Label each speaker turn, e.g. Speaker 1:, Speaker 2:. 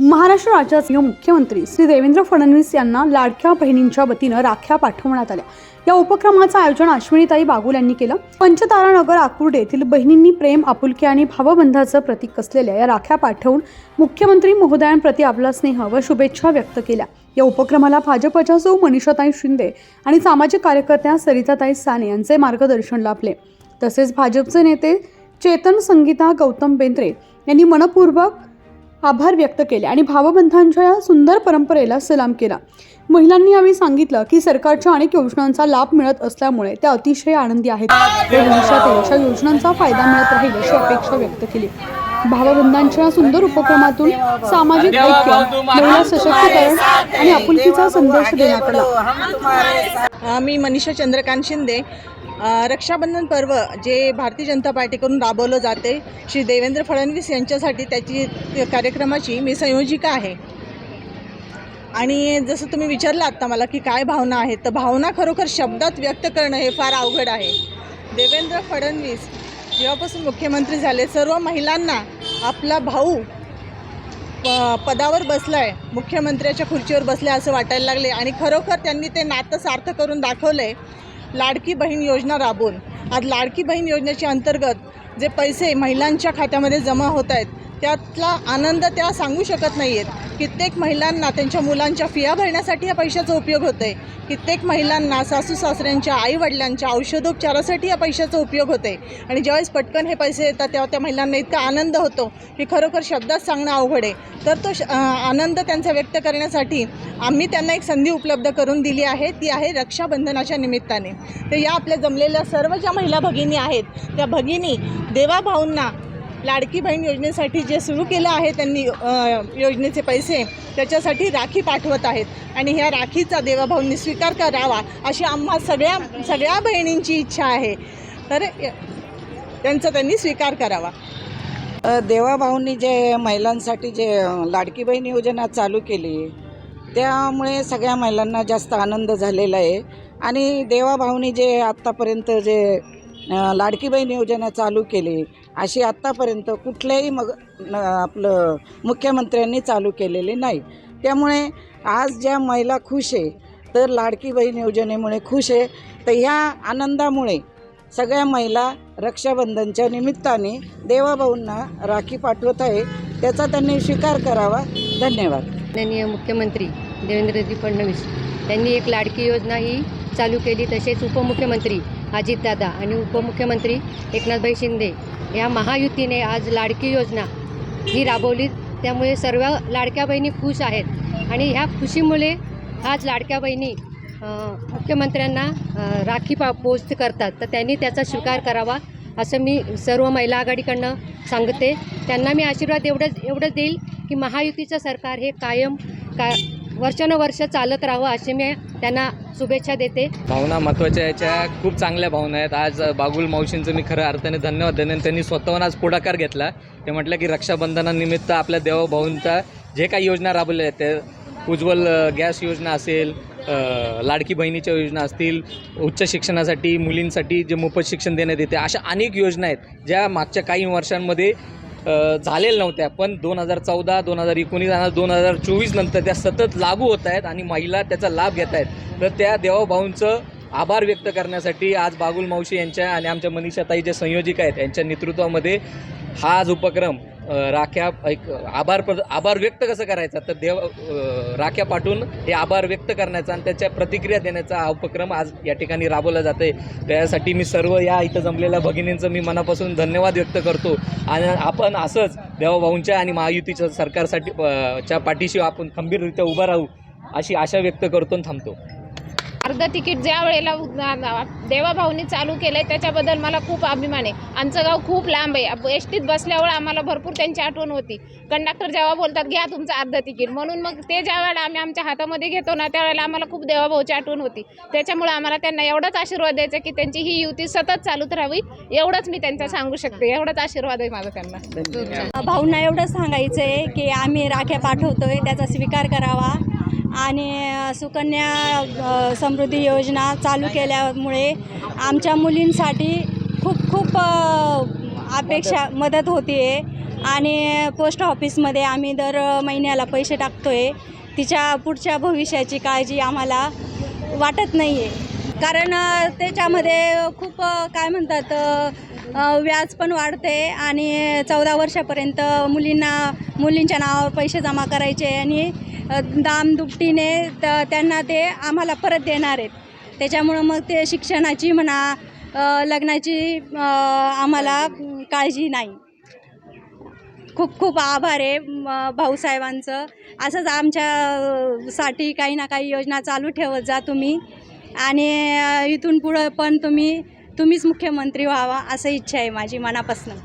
Speaker 1: महाराष्ट्र राज्याचे मुख्यमंत्री श्री देवेंद्र फडणवीस यांना लाडक्या बहिणींच्या वतीनं राख्या पाठवण्यात आल्या. या उपक्रमाचं आयोजन अश्विनीताई बागुल यांनी केलं. पंचतारानगर आकुर्डे येथील बहिणींनी प्रेम आपुलकी आणि भावबंधाचं प्रतीक असलेल्या या राख्या पाठवून मुख्यमंत्री महोदयांप्रती आपला स्नेह व शुभेच्छा व्यक्त केल्या. या उपक्रमाला भाजपच्या सौ मनीषाताई शिंदे आणि सामाजिक कार्यकर्त्या सरिताताई साने यांचे मार्गदर्शन लाभले. तसेच भाजपचे नेते चेतन संगीता गौतम बेंद्रे यांनी मनपूर्वक आभार व्यक्त केले आणि भावबंधांच्या या सुंदर परंपरेला सलाम केला. महिलांनी यावेळी सांगितलं की सरकारच्या अनेक योजनांचा लाभ मिळत असल्यामुळे त्या अतिशय आनंदी आहेत. अशा योजनांचा फायदा मिळत राहील अशी अपेक्षा व्यक्त केली. भावबंधांच्या सुंदर उपक्रमातून सामाजिक ऐक्य महिला सशक्तीकरण आणि आपुलकीचा संदेश देण्यात आला.
Speaker 2: मी मनीषा चंद्रकांत शिंदे रक्षाबंधन पर्व जे भारतीय जनता पार्टीकडून राबवलं जाते श्री देवेंद्र फडणवीस यांच्यासाठी त्याची कार्यक्रमाची मी संयोजिका आहे. आणि जसं तुम्ही विचारलं आत्ता मला की काय भावना आहेत तर भावना खरोखर शब्दात व्यक्त करणं हे फार अवघड आहे. देवेंद्र फडणवीस जेव्हापासून मुख्यमंत्री झाले सर्व महिलांना आपला भाऊ प- पदावर आहे मुख्यमंत्र्याच्या खुर्चीवर बसल्या असं वाटायला लागले. आणि खरोखर त्यांनी ते नातं सार्थ करून दाखवलंय. लाडकी बहीण योजना राबवून आज लाडकी बहीण योजनेच्या अंतर्गत जे पैसे महिलांच्या खात्यामध्ये जमा होत आहेत त्यातला आनंद त्या सांगू शकत नाही आहेत कित्येक महिलांना त्यांच्या मुलांच्या फिया भरण्यासाठी या पैशाचा उपयोग होतो आहे कित्येक महिलांना सासू सासऱ्यांच्या आईवडिलांच्या औषधोपचारासाठी या पैशाचा उपयोग होते आणि ज्यावेळेस पटकन हे पैसे येतात तेव्हा त्या महिलांना इतका आनंद होतो की खरोखर शब्दात सांगणं अवघड आहे. तर तो श- आनंद त्यांचा व्यक्त करण्यासाठी आम्ही त्यांना एक संधी उपलब्ध करून दिली आहे. ती आहे रक्षाबंधनाच्या निमित्ताने. तर या आपल्या जमलेल्या सर्व ज्या महिला भगिनी आहेत त्या भगिनी देवाभाऊंना लाडकी बहीण योजनेसाठी जे सुरू केलं आहे त्यांनी योजनेचे पैसे त्याच्यासाठी राखी पाठवत आहेत. आणि ह्या राखीचा देवाभाऊंनी स्वीकार करावा अशी आम्हा सगळ्या सगळ्या बहिणींची इच्छा आहे. तर य- त्यांचा त्यांनी स्वीकार करावा.
Speaker 3: देवाभाऊंनी जे महिलांसाठी जे लाडकी बहीण योजना चालू केली त्यामुळे सगळ्या महिलांना जास्त आनंद झालेला आहे. आणि देवाभाऊनी जे आत्तापर्यंत जे लाडकी बहीण योजना चालू केली अशी आत्तापर्यंत कुठल्याही मग आपलं मुख्यमंत्र्यांनी चालू केलेली नाही. त्यामुळे आज ज्या महिला खुश आहे तर लाडकी बहीण योजनेमुळे खुश आहे. तर ह्या आनंदामुळे सगळ्या महिला रक्षाबंधनच्या निमित्ताने देवाभाऊंना राखी पाठवत आहे. त्याचा त्यांनी स्वीकार करावा. धन्यवाद.
Speaker 4: माननीय मुख्यमंत्री देवेंद्रजी फडणवीस यांनी एक लाडकी योजना ही चालू केली तसेच उपमुख्यमंत्री अजितदादा आणि उपमुख्यमंत्री एकनाथभाई शिंदे या महायुतीने आज लाडकी योजना ही राबवली. त्यामुळे सर्व लाडक्या बहिणी खुश आहेत. आणि ह्या खुशीमुळे आज लाडक्या बहिणी मुख्यमंत्र्यांना राखी पा पोस्ट करतात. तर त्यांनी त्याचा स्वीकार करावा असं मी सर्व महिला आघाडीकडनं सांगते. त्यांना मी आशीर्वाद एवढंच एवढंच देईल की महायुतीचं सरकार हे कायम का वर्षानुवर्ष चालत राहावं अशी मी त्यांना शुभेच्छा देते.
Speaker 5: भावना महत्त्वाच्या याच्या. खूप चांगल्या भावना आहेत. आज बागुल मावशींचं मी खरं अर्थाने धन्यवाद देणे त्यांनी स्वतःहून आज पुढाकार घेतला. ते म्हटलं की रक्षाबंधनानिमित्त आपल्या देवभाऊंचा जे काही योजना राबवल्या आहेत ते उज्ज्वल गॅस योजना असेल लाडकी बहिणीच्या योजना असतील उच्च शिक्षणासाठी मुलींसाठी जे मोफत शिक्षण देण्यात येते अशा अनेक योजना आहेत. ज्या मागच्या काही वर्षांमध्ये झालेल्या नव्हत्या. पण दोन हजार चौदा दोन हजार एकोणीस आणि दोन हजार चोवीस नंतर त्या सतत लागू होत आहेत आणि महिला त्याचा लाभ घेत आहेत. तर त्या देवाभाऊंचं आभार व्यक्त करण्यासाठी आज बागुल मावशी यांच्या आणि आमच्या मनीषाताई जे संयोजिका आहेत यांच्या नेतृत्वामध्ये हा आज उपक्रम राख्या एक आभार प्र आभार व्यक्त कसं करायचा? तर देव राख्या पाठवून हे आभार व्यक्त करण्याचा आणि त्याच्या प्रतिक्रिया देण्याचा हा उपक्रम आज या ठिकाणी राबवला जात आहे त्यासाठी मी सर्व या इथं जमलेल्या भगिनींचं मी मनापासून धन्यवाद व्यक्त करतो. आणि आपण असंच देवाभाऊंच्या आणि महायुतीच्या सरकारसाठी च्या पाठीशी आपण खंबीररित्या उभा राहू अशी आशा व्यक्त करतो आणि थांबतो.
Speaker 6: अर्ध तिकीट ज्या वेळेला देवाभाऊनी चालू केलं आहे त्याच्याबद्दल मला खूप अभिमान आहे. आमचं गाव खूप लांब आहे. एस टीत बसल्यावर आम्हाला भरपूर त्यांची आठवण होती. कंडक्टर जेव्हा बोलतात घ्या तुमचं अर्ध तिकीट. म्हणून मग ते ज्या वेळेला आम्ही आमच्या हातामध्ये घेतो ना त्यावेळेला आम्हाला खूप देवाभाऊची आठवण होती. त्याच्यामुळे आम्हाला त्यांना एवढाच आशीर्वाद द्यायचा की त्यांची ही युती सतत चालूच राहावी. एवढंच मी त्यांचा सांगू शकते. एवढाच आशीर्वाद आहे माझा त्यांना.
Speaker 7: भाऊंना एवढंच सांगायचं आहे की आम्ही राख्या पाठवतोय त्याचा स्वीकार करावा. आणि सुकन्या समृद्धी योजना चालू केल्यामुळे आमच्या मुलींसाठी खूप खूप अपेक्षा मदत होती आहे आणि पोस्ट ऑफिसमध्ये आम्ही दर महिन्याला पैसे टाकतो आहे तिच्या पुढच्या भविष्याची काळजी आम्हाला वाटत नाही आहे कारण त्याच्यामध्ये खूप काय म्हणतात व्याज पण वाढते आणि चौदा वर्षापर्यंत मुलींना मुलींच्या नावावर पैसे जमा करायचे आणि दाम दुपटीने त त्यांना ते आम्हाला परत देणार आहेत. त्याच्यामुळं मग ते शिक्षणाची म्हणा लग्नाची आम्हाला काळजी नाही. खूप खूप आभार आहे भाऊसाहेबांचं असंच आमच्यासाठी काही ना काही योजना चालू ठेवत जा तुम्ही. आणि इथून पुढं पण तुम्ही तुम्हीच मुख्यमंत्री व्हावा असं इच्छा आहे माझी मनापासून.